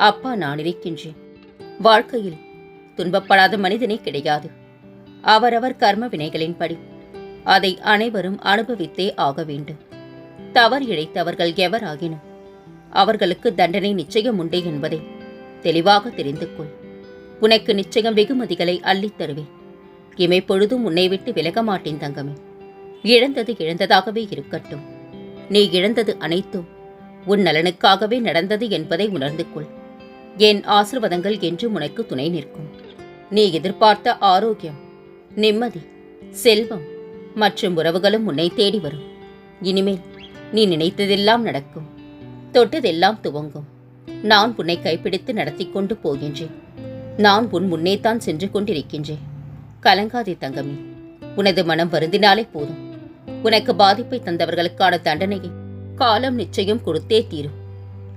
அப்பா நான் இருக்கின்றேன். வாழ்க்கையில் துன்பப்படாத மனிதனே கிடையாது. அவரவர் கர்ம வினைகளின்படி அதை அனைவரும் அனுபவித்தே ஆக வேண்டும். தவறு இழைத்தவர்கள் எவராகினும் அவர்களுக்கு தண்டனை நிச்சயம் உண்டு என்பதை தெளிவாக தெரிந்து கொள். உனக்கு நிச்சயம் வெகுமதிகளை அள்ளித் தருவேன். இமை பொழுதும் உன்னை விட்டு விலக மாட்டேன் தங்கமே. இழந்தது இழந்ததாகவே இருக்கட்டும். நீ இழந்தது அனைத்தும் உன் நலனுக்காகவே நடந்தது என்பதை உணர்ந்து கொள். என் ஆசிர்வாதங்கள் என்றும் உனக்கு துணை நிற்கும். நீ எதிர்பார்த்த ஆரோக்கியம் நிம்மதி செல்வம் மற்றும் உறவுகளும் உன்னை தேடி வரும். இனிமேல் நீ நினைத்ததெல்லாம் நடக்கும். தொட்டதெல்லாம் துவங்கும். நான் உன்னை கைப்பிடித்து நடத்தி கொண்டு போகின்றேன். நான் உன் முன்னேதான் சென்று கொண்டிருக்கின்றேன். கலங்காதே தங்கமே. உனது மனம் வருந்தினாலே போதும். உனக்கு பாதிப்பை தந்தவர்களுக்கான தண்டனையை காலம் நிச்சயம் கொடுத்தே தீரும்.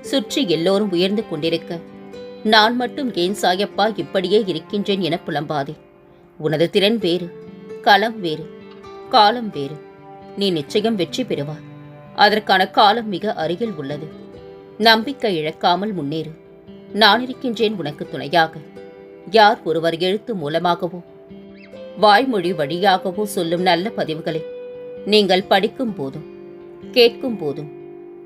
சுற்றி எல்லோரும் உயர்ந்து கொண்டிருக்க நான் மட்டும் ஏன் சாயப்பா இப்படியே இருக்கின்றேன் என புலம்பாதே. உனது திறன் வேறு களம் வேறு காலம் வேறு. நீ நிச்சயம் வெற்றி பெறுவாய். அதற்கான காலம் மிக அருகில் உள்ளது. நம்பிக்கை இழக்காமல் முன்னேறு. நான் இருக்கின்றேன் உனக்கு துணையாக. யார் ஒருவர் எழுத்து மூலமாகவோ வாய்மொழி வழியாகவோ சொல்லும் நல்ல பதிவுகளை. நீங்கள் படிக்கும் போதும் கேட்கும் போதும்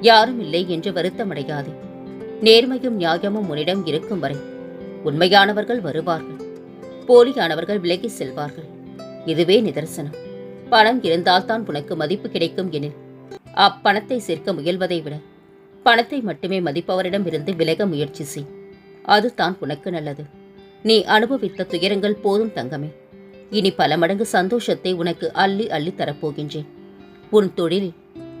யாரும் இல்லை என்று வருத்தமடையாதே. நேர்மையும் நியாயமும் உன்னிடம் இருக்கும் வரை உண்மையானவர்கள் வருவார்கள். போலியானவர்கள் விலகி செல்வார்கள். இதுவே நிதர்சனம். பணம் இருந்தால்தான் உனக்கு மதிப்பு கிடைக்கும் எனில் அப்பணத்தை சேர்க்க முயல்வதை விட பணத்தை மட்டுமே மதிப்பவரிடம் இருந்து விலக முயற்சி செய். அதுதான் உனக்கு நல்லது. நீ அனுபவித்த துயரங்கள் போதும் தங்கமே. இனி பல மடங்கு சந்தோஷத்தை உனக்கு அள்ளி அள்ளி தரப்போகின்றேன். உன் தொழிலில்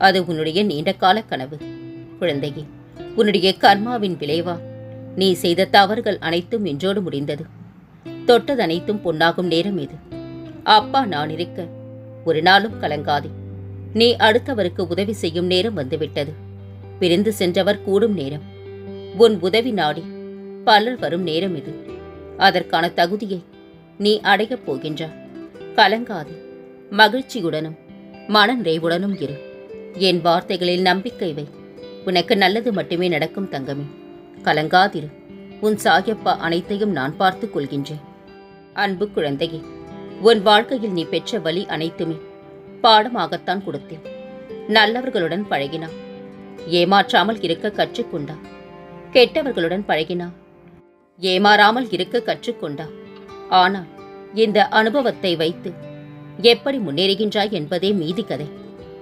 அது உன்னுடைய நீண்டகால கனவு. குழந்தையே உன்னுடைய கர்மாவின் விளைவா? நீ செய்த தவறுகள் அனைத்தும் இன்றோடு முடிந்தது. தொட்டது அனைத்தும் பொன்னாகும் நேரம் இது. அப்பா நான் இருக்க. ஒரு நாளும் கலங்காதே. நீ அடுத்தவருக்கு உதவி செய்யும் நேரம் வந்துவிட்டது. பிரிந்து சென்றவர் கூடும் நேரம். உன் உதவி நாடி பலர் வரும் நேரம் இது. அதற்கான தகுதியை நீ அடையப் போகின்றாய் கலங்காதே. மகிழ்ச்சியுடனும் மன நிறைவுடனும் இரு. என் வார்த்தைகளில் நம்பிக்கை வை. உனக்கு நல்லது மட்டுமே நடக்கும் தங்கமே. கலங்காதிரு. உன் சாயப்பா அனைத்தையும் நான் பார்த்துக் கொள்கின்றேன். அன்பு குழந்தையே உன் வாழ்க்கையில் நீ பெற்ற வழி அனைத்துமே பாடமாகத்தான் கொடுத்தேன். நல்லவர்களுடன் பழகினா. ஏமாற்றாமல் இருக்க கற்றுக்கொண்டா. கெட்டவர்களுடன் பழகினா. ஏமாறாமல் இருக்க கற்றுக்கொண்டா. ஆனால் இந்த அனுபவத்தை வைத்து எப்படி முன்னேறுகின்றாய் என்பதே மீதி கதை.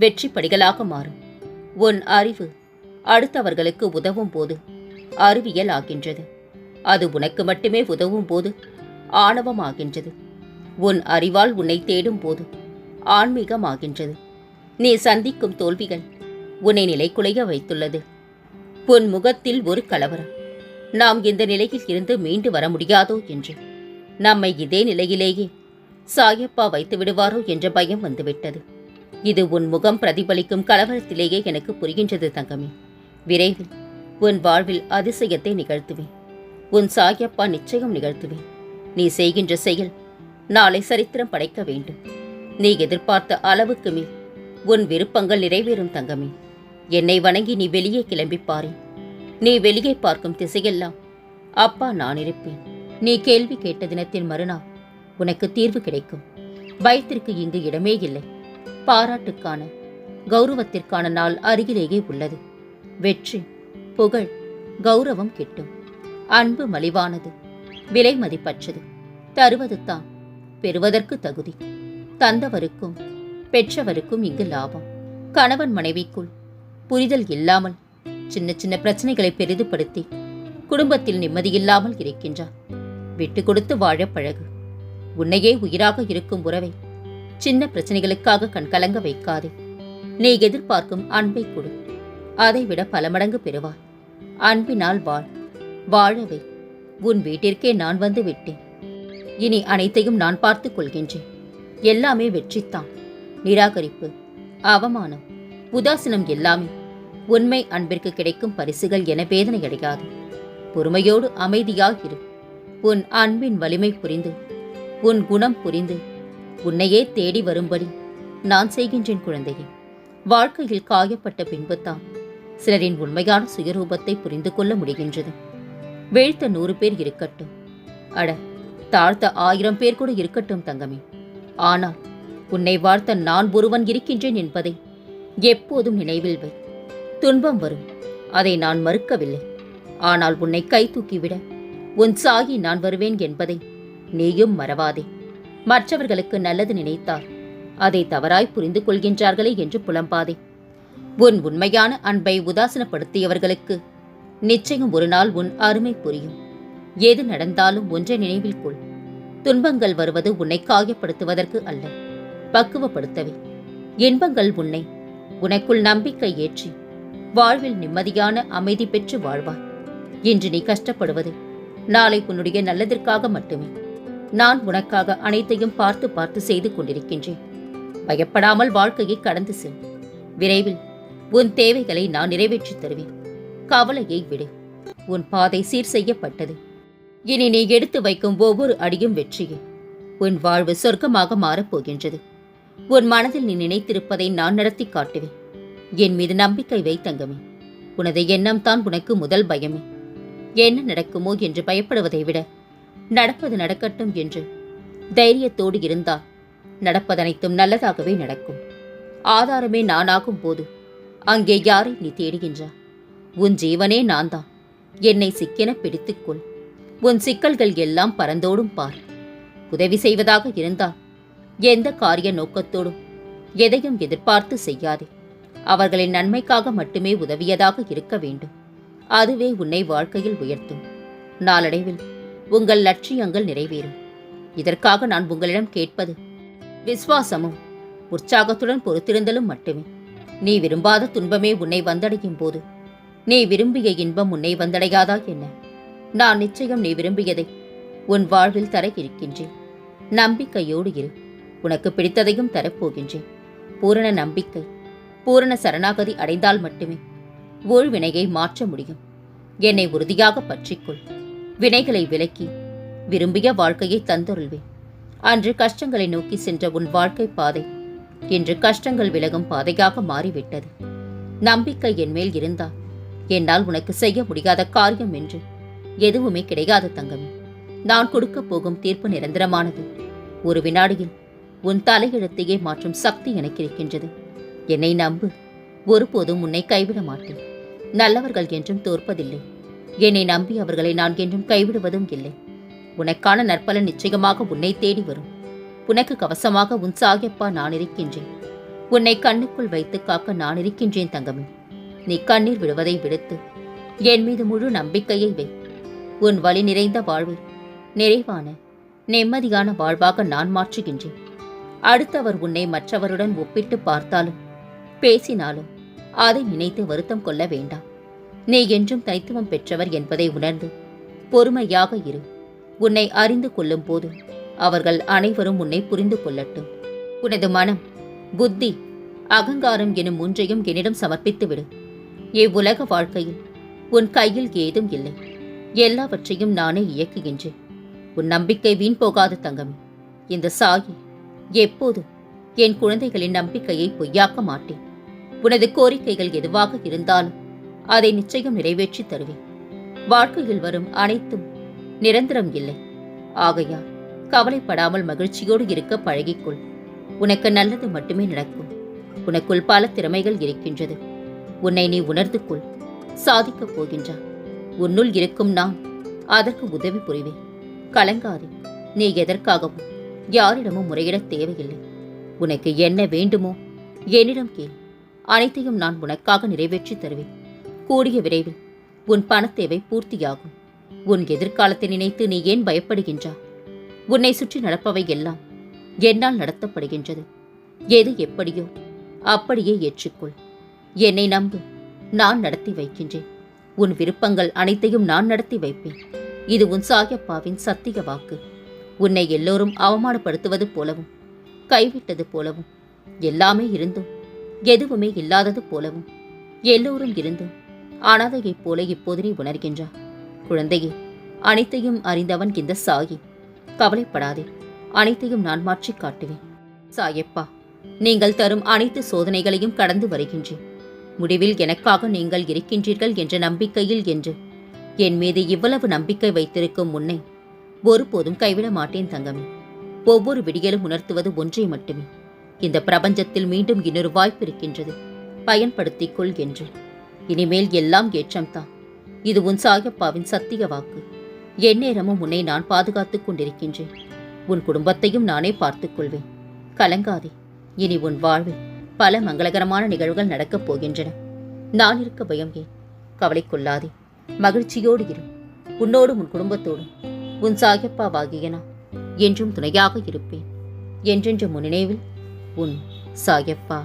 வெற்றி படிகளாக மாறும். உன் அறிவு அடுத்தவர்களுக்கு உதவும் போது அறிவியல் ஆகின்றது. அது உனக்கு மட்டுமே உதவும் போது ஆணவமாகின்றது உன் அறிவால் உன்னை தேடும் போது ஆன்மீகமாகின்றது நீ சந்திக்கும் தோல்விகள் உன்னை நிலைக்குலைய வைத்துள்ளது. உன் முகத்தில் ஒரு கலவரம். நாம் இந்த நிலையில் இருந்து மீண்டு வர முடியாதோ என்று. நம்மை இதே நிலையிலேயே சாயப்பா வைத்து விடுவாரோ என்ற பயம் வந்துவிட்டது. இது உன் முகம் பிரதிபலிக்கும் கலவரத்திலேயே எனக்கு புரிகின்றது தங்கமே. விரைவில் உன் வாழ்வில் அதிசயத்தை நிகழ்த்துவேன். உன் சாயப்பா நிச்சயம் நிகழ்த்துவேன். நீ செய்கின்ற செயல் நாளை சரித்திரம் படைக்க வேண்டும். நீ எதிர்பார்த்த அளவுக்கு மேல் உன் விருப்பங்கள் நிறைவேறும் தங்கமே. என்னை வணங்கி நீ வெளியே கிளம்பி நீ வெளியே பார்க்கும் திசையெல்லாம் அப்பா நான் இருப்பேன். நீ கேள்வி கேட்ட தினத்தின் மறுநாள் உனக்கு தீர்வு கிடைக்கும். பயத்திற்கு இங்கு இடமே இல்லை. பாராட்டுக்கான கௌரவத்திற்கான நாள் அருகிலேயே உள்ளது. வெற்றி புகழ் கௌரவம் கிட்டும். அன்பு மலிவானது விலை மதிப்பற்றது. தருவது தான் பெறுவதற்கு தகுதி. தந்தவருக்கும் பெற்றவருக்கும் இங்கு லாபம். கணவன் மனைவிக்குள் புரிதல் இல்லாமல் சின்ன சின்ன பிரச்சனைகளை பெரிதுபடுத்தி குடும்பத்தில் நிம்மதியில்லாமல் இருக்கின்றார். விட்டு கொடுத்து வாழ பழகு. உன்னையே உயிராக இருக்கும் உறவை சின்ன பிரச்சனைகளுக்காக கண்கலங்க வைக்காதே. நீ எதிர்பார்க்கும் அன்பை கொடு. அதைவிட பல மடங்கு பெறுவாய். அன்பினால் வாழ். வாழவை. உன் வீட்டிற்கே நான் வந்து விட்டேன். இனி அனைத்தையும் நான் பார்த்துக் கொள்கின்றேன். எல்லாமே வெற்றித்தான் நிராகரிப்பு. அவமானம். உதாசீனம் எல்லாமே. உண்மை அன்பிற்கு கிடைக்கும் பரிசுகள் என வேதனை அடையாது. பொறுமையோடு அமைதியாகிரு உன் அன்பின் வலிமை புரிந்து. உன் குணம் புரிந்து. உன்னையே தேடி வரும்படி நான் செய்கின்றேன் குழந்தையே. வாழ்க்கையில் காயப்பட்ட பின்புத்தான் சிலரின் உண்மையான சுயரூபத்தை புரிந்து கொள்ள முடிகின்றது. வீழ்த்த நூறு பேர் இருக்கட்டும். அட தாழ்த்த ஆயிரம் பேர் கூட இருக்கட்டும் தங்கமே. ஆனால் உன்னை வாழ்த்த நான் ஒருவன் இருக்கின்றேன் என்பதை எப்போதும் நினைவில் வை. துன்பம் வரும். அதை நான் மறுக்கவில்லை. ஆனால் உன்னை கை தூக்கிவிட உன் சாகி நான் வருவேன் என்பதை நீயும் மறவாதே. மற்றவர்களுக்கு நல்லது நினைத்தார். அதை தவறாய் புரிந்து கொள்கின்றார்களே என்று புலம்பாதே. உன் உண்மையான அன்பை உதாசனப்படுத்தியவர்களுக்கு நிச்சயம் ஒரு நாள் உன் அருமை புரியும். எது நடந்தாலும் ஒன்றை நினைவில் கொள். துன்பங்கள் வருவது உன்னை காயப்படுத்துவதற்கு அல்ல. பக்குவப்படுத்தவே. இன்பங்கள் உன்னை உனக்குள் நம்பிக்கை ஏற்றி வாழ்வில் நிம்மதியான அமைதி பெற்று வாழ்வாய். இன்று நீ கஷ்டப்படுவது நாளை உன்னுடைய நல்லதற்காக மட்டுமே. நான் உனக்காக அனைத்தையும் பார்த்து பார்த்து செய்து கொண்டிருக்கின்றேன். பயப்படாமல் வாழ்க்கையை கடந்து செல். விரைவில் உன் தேவைகளை நான் நிறைவேற்றித் தருவேன். கவலையை விடு. உன் பாதை சீர் செய்யப்பட்டது. இனி நீ எடுத்து வைக்கும் ஒவ்வொரு அடியும் வெற்றியே. உன் வாழ்வு சொர்க்கமாக மாறப்போகின்றது. உன் மனதில் நீ நினைத்திருப்பதை நான் நடத்தி காட்டுவேன். என் மீது நம்பிக்கை வை தங்கமே. உனது எண்ணம் தான் உனக்கு முதல் பயமே. என்ன நடக்குமோ என்று பயப்படுவதை விட நடப்பது நடக்கட்டும் என்று. தைரியத்தோடு இருந்தால் நடப்பதனைத்தும் நல்லதாகவே நடக்கும். ஆதாரமே நானாகும் போது அங்கே யாரை நீ தேடுகின்றா உன் ஜீவனே நான் தான் என்னை சிக்கென பிடித்துக்கொள். உன் சிக்கல்கள் எல்லாம் பறந்தோடும் பார். உதவி செய்வதாக இருந்தால் எந்த காரிய நோக்கத்தோடும் எதையும் எதிர்பார்த்து செய்யாதே. அவர்களின் நன்மைக்காக மட்டுமே உதவியதாக இருக்க வேண்டும். அதுவே உன்னை வாழ்க்கையில் உயர்த்தும். நாளடைவில் உங்கள் லட்சியங்கள் நிறைவேறும். இதற்காக நான் உங்களிடம் கேட்பது விசுவாசமும் உற்சாகத்துடன் பொறுத்திருந்தலும் மட்டுமே. நீ விரும்பாத துன்பமே உன்னை வந்தடையும் போது. நீ விரும்பிய இன்பம் உன்னை வந்தடையாதா என்ன? நான் நிச்சயம் நீ விரும்பியதை உன் வாழ்வில் தர இருக்கின்றேன். நம்பிக்கையோடு இரு. உனக்கு பிடித்ததையும் தரப்போகின்றேன். பூரண நம்பிக்கை பூரண சரணாகதி அடைந்தால் மட்டுமே. ஊழ்வினையை மாற்ற முடியும். என்னை உறுதியாக பற்றிக்கொள். வினைகளை விலக்கி விரும்பிய வாழ்க்கையை தந்தருள்வேன். அன்று கஷ்டங்களை நோக்கி சென்ற உன் வாழ்க்கை பாதை இன்று கஷ்டங்கள் விலகும் பாதையாக மாறிவிட்டது. நம்பிக்கை என் மேல் இருந்தால் என்னால் உனக்கு செய்ய முடியாத காரியம் என்று எதுவுமே கிடையாது தங்கமே. நான் கொடுக்கப் போகும் தீர்ப்பு நிரந்தரமானது. ஒரு வினாடியில் உன் தலையெழுத்தையே மாற்றும் சக்தி எனக்கு இருக்கின்றது. என்னை நம்பு. ஒருபோதும் உன்னை கைவிட மாட்டேன். நல்லவர்கள் என்றும் தோற்பதில்லை. என்னை நம்பி அவர்களை நான் என்றும் கைவிடுவதும் இல்லை. உனக்கான நற்பலன் நிச்சயமாக உன்னை தேடி வரும். உனக்கு கவசமாக உன் சாகியப்பா நான் இருக்கின்றேன். உன்னை கண்ணுக்குள் வைத்து காக்க நான் இருக்கின்றேன் தங்கமே. நீ கண்ணீர் விடுவதை விடுத்து என் மீது முழு நம்பிக்கையை வை. உன் வழி நிறைந்த வாழ்வை நிறைவான நிம்மதியான வாழ்வாக நான் மாற்றுகின்றேன். அடுத்தவர் உன்னை மற்றவருடன் ஒப்பிட்டு பார்த்தாலும் பேசினாலும் அதை நினைத்து வருத்தம் கொள்ள வேண்டாம். நீ என்றும் தனித்துவம் பெற்றவர் என்பதை உணர்ந்து பொறுமையாக இரு. உன்னை அறிந்து கொள்ளும் போது அவர்கள் அனைவரும் உன்னை புரிந்து கொள்ளட்டும். உனது மனம் புத்தி அகங்காரம் எனும் ஒன்றையும் என்னிடம் சமர்ப்பித்து விடு. இவ்வுலக வாழ்க்கையில் உன் கையில் ஏதும் இல்லை. எல்லாவற்றையும் நானே இயக்குகின்றேன். உன் நம்பிக்கை வீண் போகாது தங்கமே. இந்த சாயி எப்போதும் என் குழந்தைகளின் நம்பிக்கையை பொய்யாக்க மாட்டேன். உனது கோரிக்கைகள் எதுவாக இருந்தாலும் அதை நிச்சயம் நிறைவேற்றி தருவேன். வாழ்க்கையில் வரும் அனைத்தும் நிரந்தரம் இல்லை. ஆகையா கவலைப்படாமல் மகிழ்ச்சியோடு இருக்க பழகிக்கொள். உனக்கு நல்லது மட்டுமே நடக்கும். உனக்குள் பல திறமைகள் இருக்கின்றது. உன்னை நீ உணர்ந்து கொள் சாதிக்கப் போகின்றாய். உன்னுள் இருக்கும் நான் அதற்கு உதவி புரிவேன். கலங்காதே. நீ எதற்காகவும் யாரிடமும் முறையிடத் தேவையில்லை. உனக்கு என்ன வேண்டுமோ என்னிடம் கேள். அனைத்தையும் நான் உனக்காக நிறைவேற்றி தருவேன். கூடிய விரைவில் உன் பணத்தேவை பூர்த்தியாகும். உன் எதிர்காலத்தை நினைத்து நீ ஏன் பயப்படுகின்றா உன்னை சுற்றி நடப்பவை எல்லாம் என்னால் நடத்தப்படுகின்றது. எது எப்படியோ அப்படியே ஏற்றுக்கொள். என்னை நம்பு நான் நடத்தி வைக்கின்றேன். உன் விருப்பங்கள் அனைத்தையும் நான் நடத்தி வைப்பேன். இது உன் சாயப்பாவின் சத்திய வாக்கு. உன்னை எல்லோரும் அவமானப்படுத்துவது போலவும் கைவிட்டது போலவும் எல்லாமே இருந்தும் எதுவுமே இல்லாதது போலவும் எல்லோரும் இருந்தும் அனாதையைப் போல இப்போது நீ உணர்கின்றா குழந்தையே அனைத்தையும் அறிந்தவன் இந்த சாயி. கவலைப்படாதே அனைத்தையும் நான் மாற்றிக் காட்டுவேன். சாயப்பா நீங்கள் தரும் அனைத்து சோதனைகளையும் கடந்து வருகின்றேன். முடிவில் எனக்காக நீங்கள் இருக்கின்றீர்கள் என்ற நம்பிக்கையில் என்று. என் மீது இவ்வளவு நம்பிக்கை வைத்திருக்கும் முன்னை ஒருபோதும் கைவிட மாட்டேன் தங்கமே. ஒவ்வொரு விடியலும் உணர்த்துவது ஒன்றை மட்டுமே. இந்த பிரபஞ்சத்தில் மீண்டும் இன்னொரு வாய்ப்பு இருக்கின்றது. பயன்படுத்திக் கொள்கின்றேன் இனிமேல் எல்லாம் ஏற்றம்தான். இது உன் சாயப்பாவின் சத்திய வாக்கு. எந்நேரமும் உன்னை நான் பாதுகாத்துக் கொண்டிருக்கின்றேன். உன் குடும்பத்தையும் நானே பார்த்துக் கொள்வேன். கலங்காதே. இனி உன் வாழ்வில் பல மங்களகரமான நிகழ்வுகள் நடக்கப் போகின்றன. நான் இருக்க பயம் ஏன்? கவலை கொள்ளாதே. மகிழ்ச்சியோடு இரு. உன்னோடும் உன் குடும்பத்தோடும். உன் சாயப்பாவாகிய நான் என்றும் துணையாக இருப்பேன். என்றென்ற முன்னினைவில் உன் சாயப்பா.